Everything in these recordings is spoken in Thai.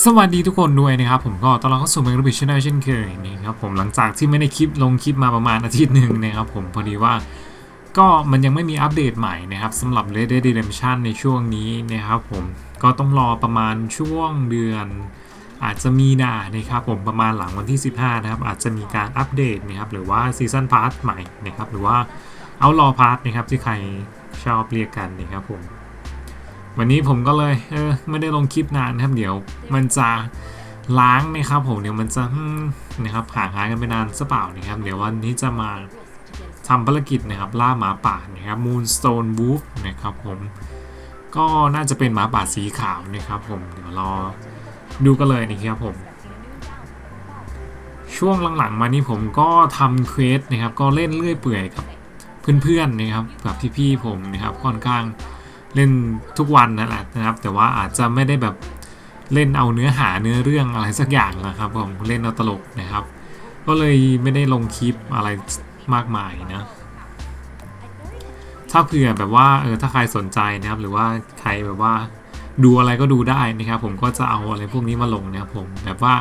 สวัสดีทุกคนด้วยนะครับผมก็ตอนเรับเข้าสู่แมงรูบิชแนลเช่นเคยนะครับผมหลังจากที่ไม่ได้คลิปลงคลิปมาประมาณอาทิตย์หนึ่งนะครับผมพอดีว่าก็มันยังไม่มีอัปเดตใหม่นะครับสำหรับ Red Dead Redemption ในช่วงนี้นะครับผมก็ต้องรอประมาณช่วงเดือน อาจจะมีนานะครับผมประมาณหลังวันที่ 15นะครับอาจจะมีการอัปเดตนะครับหรือว่าซีซันพาร์ทใหม่นะครับหรือว่าเอารอพาร์ทนะครับที่ใครชอบเรียกกันนะครับผม วันนี้ผมก็เลยเออไม่ได้ลงคลิปนานนะครับ เดี๋ยวมันจะล้างนะครับผมเดี๋ยวมันจะนะครับห่างหายกันไปนานซะเปล่านะครับ เดี๋ยววันนี้จะมาทำภารกิจนะครับล่าหมาป่านะครับ Moonstone Wolf นะครับผมก็น่าจะเป็นหมาป่าสีขาวนะครับผมเดี๋ยวรอดูกันเลยนะครับผม ช่วงหลังๆมานี้ผมก็ทำเควสนะครับ ก็เล่นเรื่อยเปื่อยกับเพื่อนๆนะครับกับพี่ๆผมนะครับค่อนข้าง เล่นทุกวันนั่นแหละนะครับ แต่ว่าอาจจะไม่ได้แบบเล่นเอาเนื้อหาเนื้อเรื่องอะไรสักอย่างนะครับผมเล่นเอาตลกนะครับ ก็เลยไม่ได้ลงคลิปอะไรมากมายนะถ้าเผื่อแบบว่าเออถ้าใครสนใจนะครับ หรือว่าใครแบบว่าดูอะไรก็ดูได้นะครับ ผมก็จะเอาอะไรพวกนี้มาลงนะครับผมแบบว่า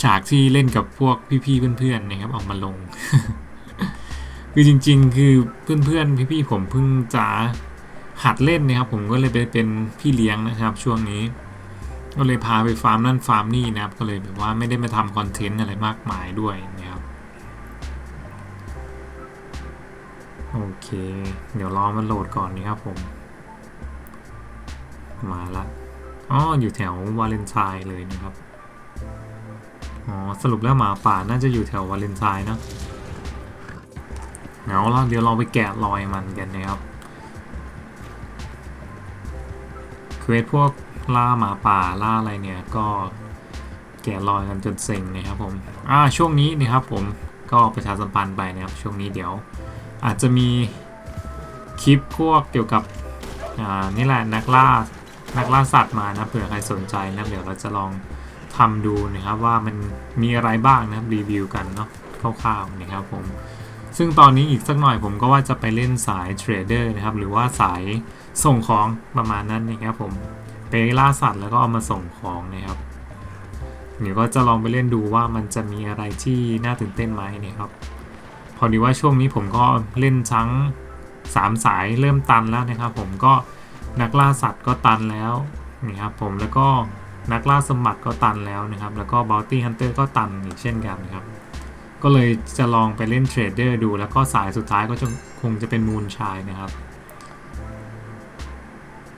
ฉากที่เล่นกับพวกพี่ๆเพื่อนๆนะครับเอามาลง คือจริง ๆ คือเพื่อนๆพี่ๆผมเพิ่งจะ หัดเล่นนะครับผมก็เลยไปเป็นพี่เลี้ยงนะครับ ช่วงนี้ ก็เลยพาไปฟาร์มนั่นฟาร์มนี่นะครับ ก็เลยแบบว่าไม่ได้มาทำคอนเทนต์อะไรมากมายด้วยนะครับโอเค เดี๋ยวรอมันโหลดก่อนนะครับผม มาละอ๋ออยู่แถววาเลนไทน์เลยนะครับอ๋อสรุปแล้วหมาป่าน่าจะอยู่แถววาเลนไทน์เนะเอาละเดี๋ยวเราไปแกะรอยมันกันนะครับ เควสพวกล่าหมาป่าล่าอะไรเนี่ยก็แกะรอยกันจนเซ็งนะครับผมอ่าช่วงนี้นะครับผมก็ประชาสัมพันธ์ไปนะครับช่วงนี้เดี๋ยว อาจจะมีคลิปพวกเกี่ยวกับอ่านี่แหละนักล่านักล่าสัตว์มานะเผื่อใครสนใจนะเดี๋ยวเราจะลองทำดูนะครับว่ามันมีอะไรบ้างนะครับรีวิวกันเนาะคร่าวๆนะครับผม ซึ่งตอนนี้อีกสักหน่อยผมก็ว่าจะไปเล่นสายเทรดเดอร์นะครับ หรือว่าสายส่งของประมาณนั้นนะครับผมไปล่าสัตว์แล้วก็เอามาส่งของนะครับเดี๋ยวก็จะลองไปเล่นดูว่ามันจะมีอะไรที่น่าตื่นเต้นไหมนะครับ พอดีว่าช่วงนี้ผมก็เล่นทั้ง3สายเริ่มตันแล้วนะครับ ผมก็นักล่าสัตว์ก็ตันแล้วนี่ครับผมแล้วก็นักล่าสมบัติก็ตันแล้วนะครับ แล้วก็บ o ตี้ฮันเตอร์ก็ตันอีกเช่นกันนะครับ ก็เลยจะลองไปเล่นเทรดเดอร์ดู แล้วก็สายสุดท้ายก็จะคงจะเป็นมูนชายนะครับ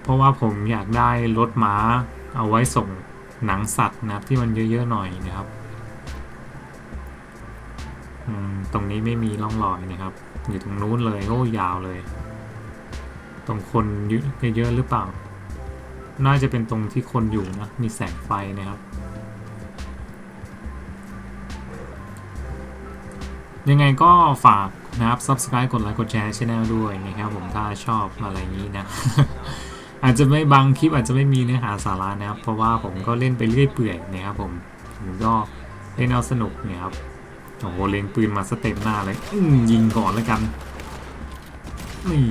เพราะว่าผมอยากได้รถม้าเอาไว้ส่งหนังสัตว์นะครับที่มันเยอะๆหน่อยนะครับตรงนี้ไม่มีร่องรอยนะครับ อยู่ตรงนู้นเลยโอ้ยาวเลย ตรงคนเยอะๆหรือเปล่า น่าจะเป็นตรงที่คนอยู่นะ มีแสงไฟนะครับ ยังไงก็ฝากนะครับ subscribe กดไลค์กดแชร์ช่องด้วยนะครับผมถ้าชอบอะไรนี้นะ อาจจะไม่บางคลิปอาจจะไม่มีเนื้อหาสาระนะครับ เพราะว่าผมก็เล่นไปเรื่อยเปื่อยนะครับผมผมก็เล่นเอาสนุกนี่ยครับโอ้โหเล็งปืนมาสเต็ปหน้าเลยอืยิงก่อนแล้วกันนี่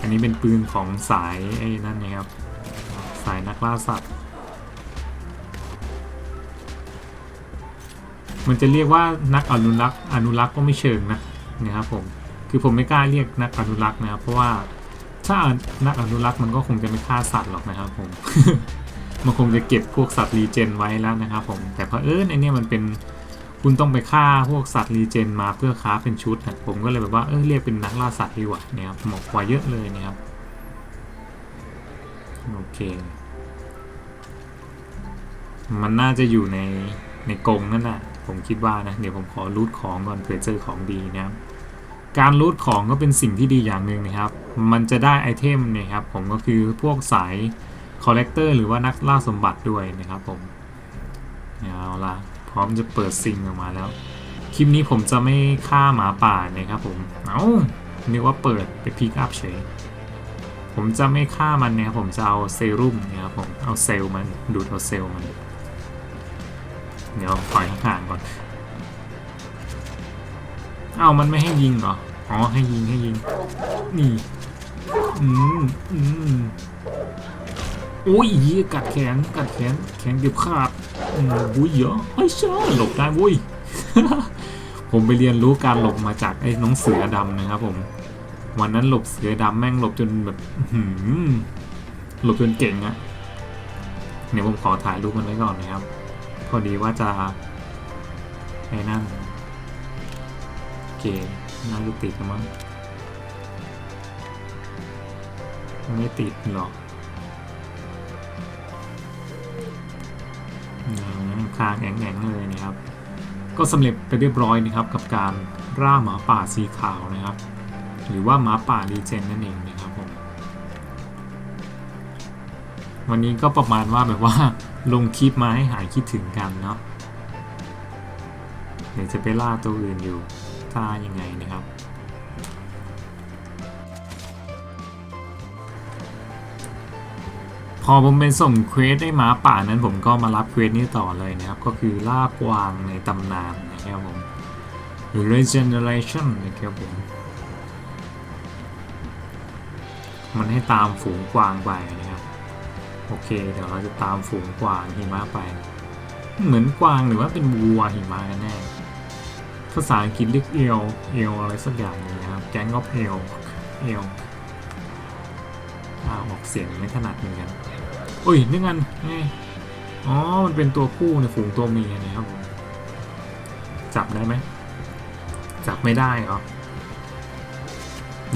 อันนี้เป็นปืนของสายไอ้นั่นนะครับ สายนักล่าสัตว์ มันจะเรียกว่านักอนุรักษ์อนุรักษ์ก็ไม่เชิงนะนะครับผมคือผมไม่กล้าเรียกนักอนุรักษ์นะครับเพราะว่าถ้านักอนุรักษ์มันก็คงจะไม่ฆ่าสัตว์หรอกนะครับผมมันคงจะเก็บพวกสัตว์รีเจนไว้แล้วนะครับผมแต่เพอเอิญไอเนี้ยมันเป็นคุณต้องไปฆ่าพวกสัตว์รีเจนมาเพื่อค้าเป็นชุดนะผมก็เลยแบบว่าเออเรียกเป็นนักล่าสัตว์ดีกว่าเนี่ยครับเหมาะกว่าเยอะเลยนะครับ โอเค มันน่าจะอยู่ในในกรงนั่นแหละผมคิดว่านะ เดี๋ยวผมขอรูทของก่อนเผื่อเจอของดีนะครับการรูทของก็เป็นสิ่งที่ดีอย่างหนึ่งนะครับ มันจะได้ไอเทมนะครับผมก็คือพวกสายคอลเลกเตอร์หรือว่านักล่าสมบัติด้วยนะครับผม เอาละพร้อมจะเปิดซิงออกมาแล้ว คลิปนี้ผมจะไม่ฆ่าหมาป่านะครับผม เอา้านึกว่าเปิดไปพิกอัพเฉย ผมจะไม่ฆ่ามันนะครับผมจะเอาเซรุ่มนะครับผมเอาเซลมันดูดเอาเซลมันเดี๋ยวถอยห่างก่อน เอามันไม่ให้ยิงเหรอ อ๋อ ให้ยิงให้ยิง นี่ อืมอืมโอ้ยเหี้ยกัดแขน กัดแขน แขนเกือบขาดอุ้ยเยอะไอ้เช่าหลบได้บุ้ย ผมไปเรียนรู้การหลบมาจากไอ้น้องเสือดำนะครับผม วันนั้นหลบเสือดำแม่งหลบจนแบบหือหลบจนเก่งอะเดี๋ยวผมขอถ่ายรูปมันไว้ก่อนนะครับ พอดีว่าจะไอ้นั่นโอเคน่าจะติดมั้งไม่ติดหรอกคางแข็งๆเลยนะครับ ก็สำเร็จไปเรียบร้อยนะครับกับการร่าหมาป่าสีขาวนะครับ หรือว่าหมาป่ารีเจนนั่นเองนะครับผม วันนี้ก็ประมาณว่าแบบว่าลงคลิปมาให้หายคิดถึงกันเนาะเดี๋ยวจะไปล่าตัวอื่นอยู่ถ้ายังไงนะครับ พอผมเป็นส่งเควสได้หมาป่านั้นผมก็มารับเควสนี้ต่อเลยนะครับ ก็คือล่ากวางในตำนานนะครับผม regeneration นะครับผม มันให้ตามฝูงกวางไปนะครับ โอเค เดี๋ยวเราจะตามฝูงกวางหิมะไป เหมือนกวางหรือว่าเป็นวัวหิมะกันแน่ ภาษาอังกฤษเรียกเอลเอลอะไรสักอย่างนึงนะครับ แก๊งออฟเอลเอลออกเสียงไม่ถนัดเหมือนกันอุ้ยนี่งันอ๋อ มันเป็นตัวผู้ในฝูงตัวเมียนะครับ จับได้ไหม จับไม่ได้เหรอ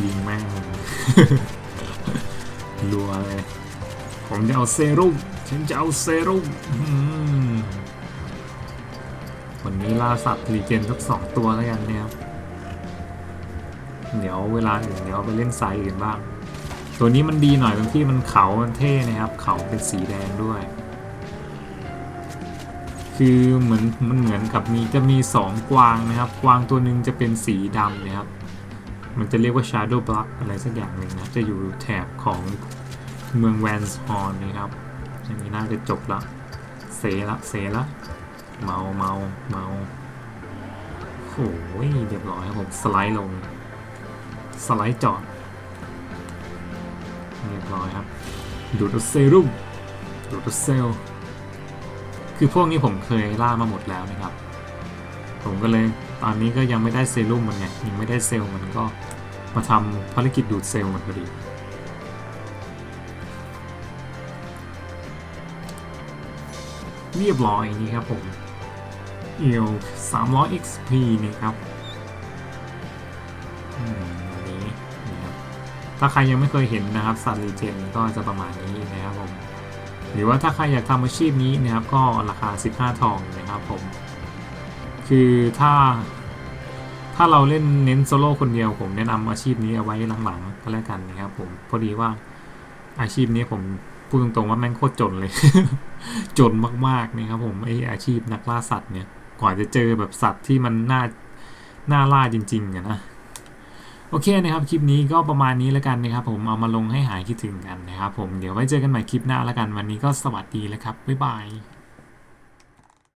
ยิงแม่ง รัวเลย ผมจะเอาเซรุ่มฉันจะเอาเซรุ่มวันนี้ล่าสัตว์รีเจนสักสองตัวแล้วกันเนี่ยครับเดี๋ยวเวลาอื่นเดี๋ยวไปเล่นไซส์อื่นบ้าง ตัวนี้มันดีหน่อยตรงที่มันเขามันเท่นะครับ เขาเป็นสีแดงด้วย คือเหมือนมันเหมือนกับมีจะมีสองกวางนะครับ กวางตัวหนึ่งจะเป็นสีดำนะครับ มันจะเรียกว่า Shadow Block อะไรสักอย่างหนึ่งนะ จะอยู่แถบของเมืองแวนส์ฮอร์นนะครับอันนี้น่าจะจบละเซละเซละเมาเมาเมาโอ้ยเรียบร้อยครับผม สไลด์ลง สไลด์จอด เรียบร้อยครับ ดูดเซรุ่มดูดเซลลคือพวกนี้ผมเคยล่ามาหมดแล้วนะครับ ผมก็เลยตอนนี้ก็ยังไม่ได้เซรุ่มมันไงยังไม่ได้เซลล์มันก็มาทำภารกิจดูดเซลล์มันพอดีเรียบร้อยนี่ครับผมเอียว300 XP นี่ครับวันนี้นะครับ ถ้าใครยังไม่เคยเห็นนะครับสัตว์รีเจนก็จะประมาณนี้นะครับผม หรือว่าถ้าใครอยากทำอาชีพนี้นะครับก็ราคา 15 ทองนะครับผม คือถ้า ถ้าเราเล่นเน้นโซโล่คนเดียวผมแนะนำอาชีพนี้เอาไว้หลังๆก็แล้วกันนะครับผมพอดีว่าอาชีพนี้ผมพูดตรงๆว่าแม่งโคตรจนเลย จนมากๆนะครับผมไออาชีพนักล่าสัตว์เนี่ยกว่าจะเจอแบบสัตว์ที่มันน่าน่าล่าจริงๆนะโอเคนะครับ คลิปนี้ก็ประมาณนี้แล้วกันนะครับ ผมเอามาลงให้หายคิดถึงกันนะครับผมเดี๋ยวไว้เจอกันใหม่คลิปหน้าแล้วกันวันนี้ก็สวัสดีแล้วครับบ๊ายบาย